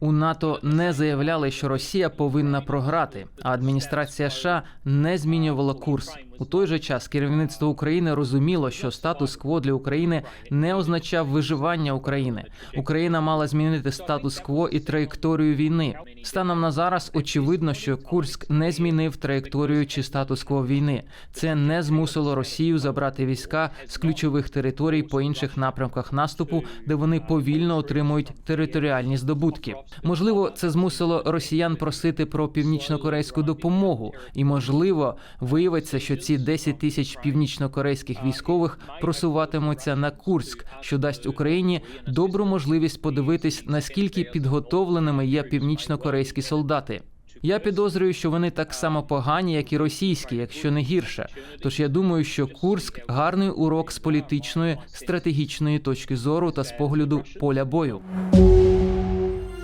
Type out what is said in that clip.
У НАТО не заявляли, що Росія повинна програти, а адміністрація США не змінювала курс. У той же час керівництво України розуміло, що статус-кво для України не означав виживання України. Україна мала змінити статус-кво і траєкторію війни. Станом на зараз очевидно, що Курськ не змінив траєкторію чи статус-кво війни. Це не змусило Росію забрати війська з ключових територій по інших напрямках наступу, де вони повільно отримують територіальні здобутки. Можливо, це змусило росіян просити про північнокорейську допомогу, і можливо, виявиться, що ці 10 тисяч північнокорейських військових просуватимуться на Курськ, що дасть Україні добру можливість подивитись, наскільки підготовленими є північнокорейські солдати. Я підозрюю, що вони так само погані, як і російські, якщо не гірше. Тож я думаю, що Курськ гарний урок з політичної стратегічної точки зору та з погляду поля бою.